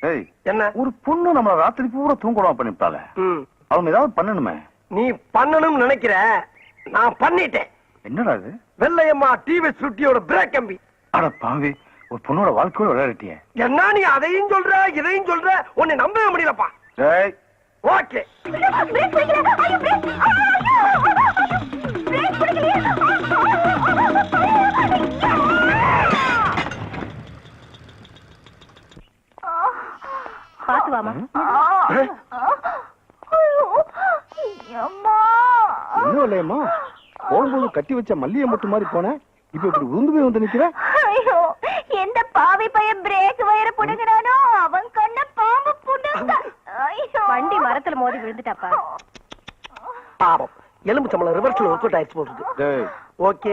ஏய் என்ன? ஒரு பொண்ணு நம்ம ராத்திரி பூரா தூங்கலாம் பண்ணிவிட்டால. அவங்க ஏதாவது பண்ணணுமே? நீ பண்ணணும்னு நினைக்கிற. நான் பண்ணிட்டேன். என்னடா இது? வெள்ளையம்மா டிவி சுட்டியோட பிரேக் கம்பி. அட பாவி ஒரு பொண்ணோட வாழ்க்கையோட விளையாடிட்டியே. என்ன நீ அதையும் சொல்ற இதையும் சொல்ற? உன்னை நம்பவே முடியலப்பா. ஏய். ஓகே. இன்னும் இல்லையம்மா? போகும்போது கட்டி வச்ச மல்லிகை மட்டும் மாதிரி போனேன் இப்ப இப்படி உந்து போய் வந்து நிக்கிற? ஐயோ எந்த பாவி பையன் பிரேக் வயர புடுங்கறானோ? அவன் கண்ண பாம்பு புடுங்க. ஐயோ. வண்டி மரத்துல மோதி விழுந்துட்டாப்பா. பாவம். எலும்பு சம்பளம் ரிவர்ஸ்ல ஒர்க் அவுட் ஆயிடுச்சு டேய். ஓகே.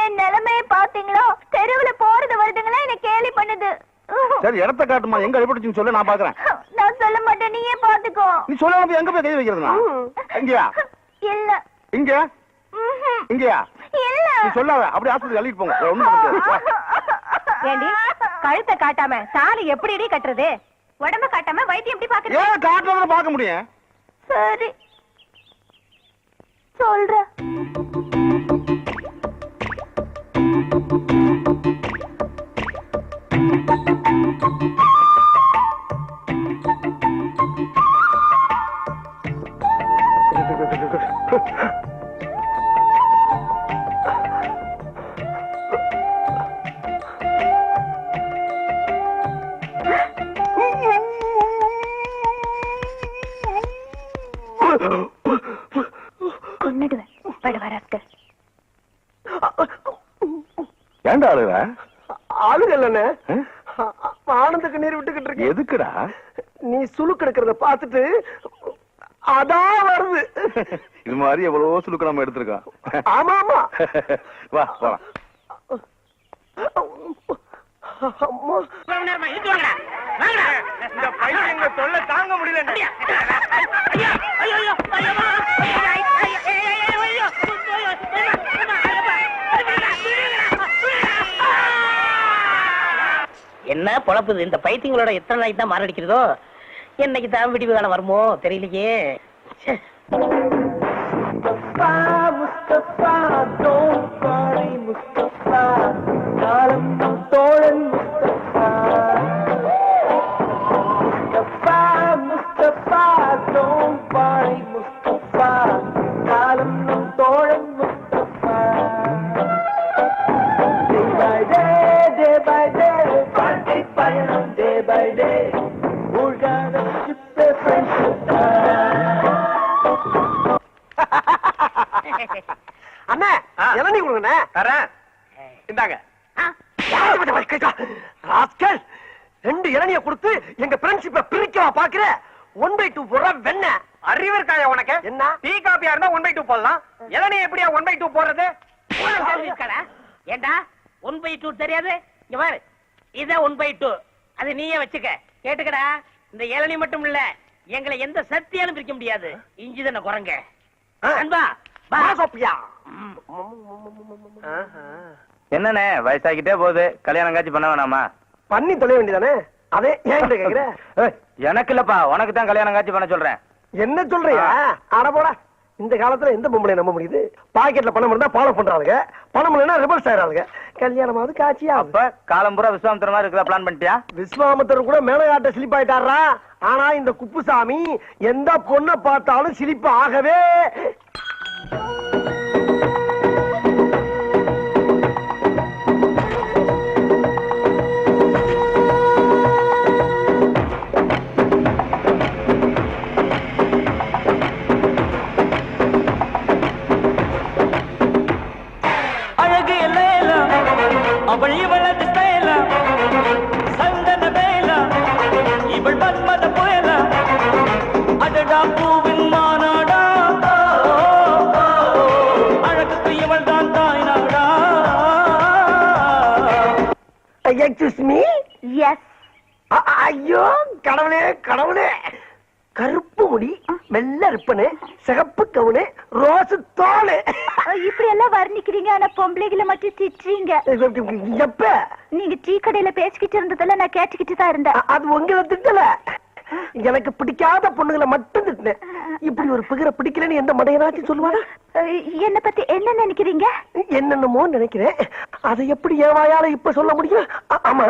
என் நிலைமையை பாத்தீங்களோ தெருவுல போறது வருதுங்களா? என்ன கேலி பண்ணுது. சரி இடத்த காட்டுமா. எங்க அடிபட்டுச்சுன்னு சொல்ல நான் பாக்குறேன். மாட்டேன் நீயே பாத்துக்கோ. நீ சொல்லாம போய் எங்க போய் கை வைக்கிறதுனா எங்கயா இல்ல. இங்க. இங்கயா? இல்ல. நீ சொல்லாத. அப்படியே ஆஸ்பத்திரி அள்ளிட்டு போங்க. ஒண்ணும் பண்ண முடியாது. ஏண்டி கழுத்தை காட்டாம தாலி எப்படி இடி கட்டுறது? உடம்ப காட்டாம வைத்தியம் எப்படி பாக்குறது? ஏன் காட்டுறதுல பார்க்க முடியும்? சரி. சொல்ற கொன்னுடுவேன் படுவ ராஸ்கல் ஏன்டா அழுகுற ஆளுங்க இல்லண்ணே ஆ? ஆனந்த கண்ணீர் விட்டுக்கிட்டு எதுக்குடா நீ சுழுக்கு எடுக்கிறத பார்த்துட்டு அதான் வருது இது மாதிரி எவ்வளவோ சுலுக்கு நம்ம எடுத்திருக்கோம் ஆமா ஆமா வா அம்மா இந்த பையங்க தொல்லை தாங்க முடியல என்ன பொழப்புது? இந்த பைத்தியங்களோட எத்தனை நாளைக்கு தான் மாரடிக்கிறதோ? என்னைக்கு தான் விடிவு காலம் வருமோ? தெரியலையே. இந்தாங்க. ராஸ்கல் ரெண்டு இளநிய கொடுத்து எங்க ஃப்ரெண்ட்ஷிப்ப பிரிக்கவா பாக்குற ஒன் பை டூ போடுற வெண்ண. அறிவு இருக்காயா உனக்கு? என்ன? டீ காப்பியா இருந்தா ஒன் பை டூ போடலாம். இளநீ எப்படியா ஒன் பை டூ போடுறது? ஏண்டா? ஒன் பை டூ தெரியாது? இங்க பாரு. இத ஒன் பை டூ அது நீயே வச்சுக்க. கேட்டுக்கடா. இந்த இளநீ மட்டும் இல்ல எங்களை எந்த சக்தியாலும் பிரிக்க முடியாது. இஞ்சி தானே குரங்க. அன்பா. சோப்பியா. என்னண்ணே வயசாகிட்டே போகுது. கல்யாணம் காட்சி பண்ண வேணாமா? பண்ணி தொலைய வேண்டியதானே? அதே ஏன் கேக்குற? எனக்கு இல்லப்பா. உனக்கு தான் கல்யாணம் காட்சி பண்ண சொல்றேன். என்ன சொல்றியா? அட போடா. இந்த காலத்துல எந்த பொம்பளை நம்ப முடியுது? பாக்கெட்ல பணம் இருந்தா ஃபாலோ பண்றாங்க பணம் இல்லைன்னா ரிவர்ஸ் ஆயிராங்க கல்யாணமாவது காட்சியா? அப்ப காலம் பூரா விஸ்வாமித்திர மாதிரி இருக்குதா பிளான் பண்ணிட்டியா? விஸ்வாமித்தர் கூட மேலகாட்ட ஸ்லிப் ஆயிட்டாரா? ஆனா இந்த குப்புசாமி எந்த பொண்ணை பார்த்தாலும் சிலிப்பு ஆகவே எக்ஸ்கியூஸ் மீ எஸ் ஐயோ கடவுளே கடவுளே. கருப்பு முடி வெள்ளை ரிப்பனு சிகப்பு கவுனு ரோஸ் தோலு. இப்படி எல்லாம் வர்ணிக்கிறீங்க ஆனா பொம்பளைகளை மட்டும் திட்டுறீங்க. எப்ப? நீங்க டீ கடையில பேசிக்கிட்டு இருந்ததெல்லாம் நான் கேட்டுக்கிட்டு தான் இருந்தேன். அது உங்களை திட்டல. எனக்கு பிடிக்காத பொண்ணுங்களை மட்டும் திட்டினேன் இப்படி ஒரு பிகரை பிடிக்கலன்னு எந்த மடையனாச்சும் சொல்லுவானா? என்ன பத்தி என்ன நினைக்கிறீங்க? என்னென்னமோ நினைக்கிறேன். அதை எப்படி என் வாயால இப்ப சொல்ல முடியும்? ஆமா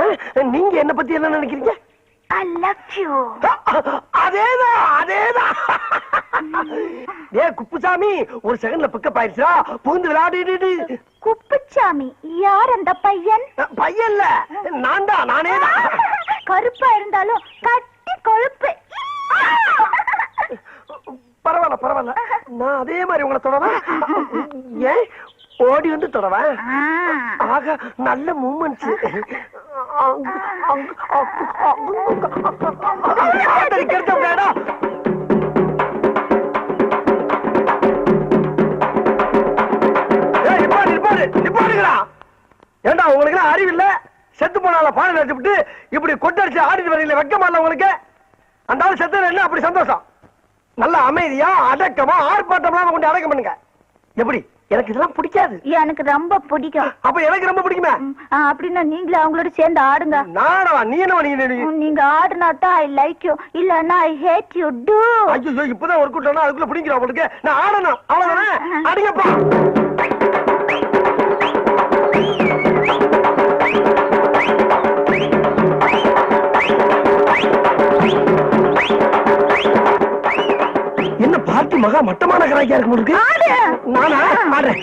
நீங்க என்ன பத்தி என்ன நினைக்கிறீங்க? அதேதான் அதேதான். ஏ குப்புசாமி ஒரு செகண்ட்ல பிக்கப் ஆயிடுச்சா புகுந்து விளையாடிட்டு குப்புச்சாமி யார் அந்த பையன்? பையன் இல்ல. நான் தான் நானே தான் கருப்பா இருந்தாலும் கொழுப்பு. பரவாயில்ல பரவாயில்ல. நான் அதே மாதிரி உங்களை தொடவா? ஏன் ஓடி வந்து தொடவா? ஆக நல்ல மூமெண்ட்ஸ் ஏண்டா உங்களுக்கு அறிவில்லை? செத்து போனால பானை விட்டு இப்படி கொட்டடிச்சு ஆடிட்டு வரீங்களே வெக்கமா உங்களுக்கு? அந்த ஆள் செத்து என்ன? அப்படி சந்தோஷம். நல்ல அமைதியா அடக்கமா ஆர்ப்பாட்டம்லாம் கொண்டு அடக்கம் பண்ணுங்க. எப்படி? எனக்கு இதெல்லாம் பிடிக்காது. எனக்கு ரொம்ப பிடிக்கும். அப்ப எனக்கு ரொம்ப பிடிக்குமே? அப்படின்னா நீங்களும் அவங்களோட சேர்ந்து ஆடுங்க. நானவா? நீ என்ன நீ ம், நீங்க ஆடுனா தான் ஐ லைக் யூ இல்லன்னா ஐ ஹேட் யூ டூ ஐயோ இப்பதான் ஒர்க் அவுட் அதுக்குள்ள பிடிக்கிறோம் அவளுக்கு நான் ஆடணும். அவ்வளவுதானே? அடிங்கப்பா. மகா மட்டமான கராக்கியா இருக்கு. உங்களுக்கு நானா? ஆடுறேன்